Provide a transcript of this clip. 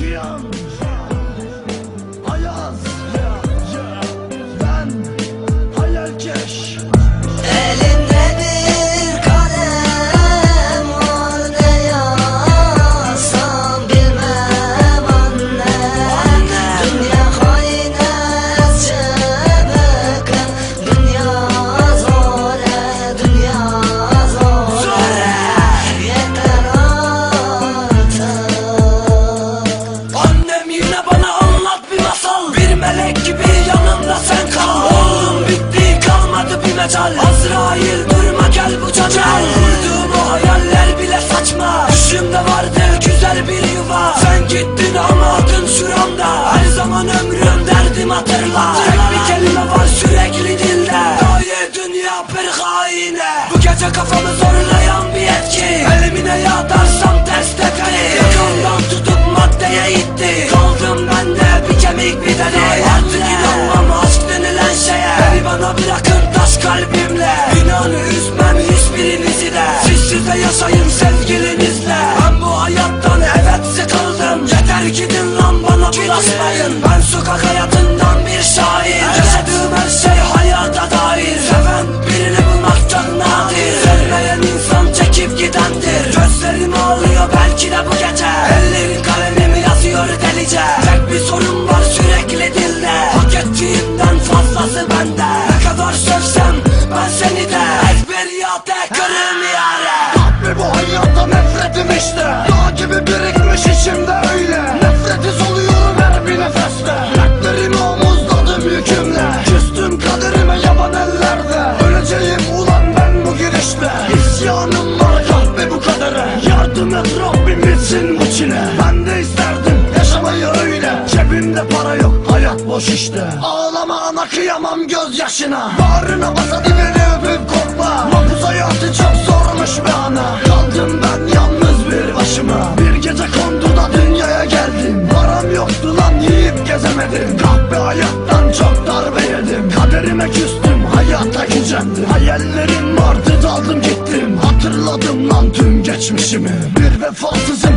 religion. Metal Azrail durma gel bu cana Kurduğum o hayaller bile saçma. Düşümde vardı güzel bir yuva. Sen gittin ama adın şuramda. Her zaman ömrüm derdim hatırla. Tek bir kelime var sürekli dilde. Daye dünya bir haine. Bu gece kafamı zorlayan bir etki. Elimine yağdarsam ters tepeyi delice Tek bir sorun var sürekli dilde Hak ettiğimden fazlası bende. Ne kadar sevsem ben seni de. Ezber ya tek kırım yare. Ve bu hayatta nefretim işte. Dağ gibi birikmiş içimde öyle. Nefreti soluyorum her bir nefeste. Dertlerimi omuzladım yükümle Küstüm kaderime yaban ellerde. Öleceğim ulan ben bu girişte İsyanım var kahve bu kadere. Yardım et Rabbim bitsin bu çile. Ben de isterdim Cebimde para yok hayat boş işte. Ağlama ana kıyamam gözyaşına. Bağrına basa dibini öpüp korkma Mahpus hayatı çok zormuş be ana. Kaldım ben yalnız bir başıma. Bir gece konduda dünyaya geldim. Param yoktu lan yiyip gezemedim. Kahpe hayattan çok darbe yedim. Kaderime küstüm hayata gücendim. Hayallerim vardı daldım gittim. Hatırladım lan tüm geçmişimi. Bir vefasızım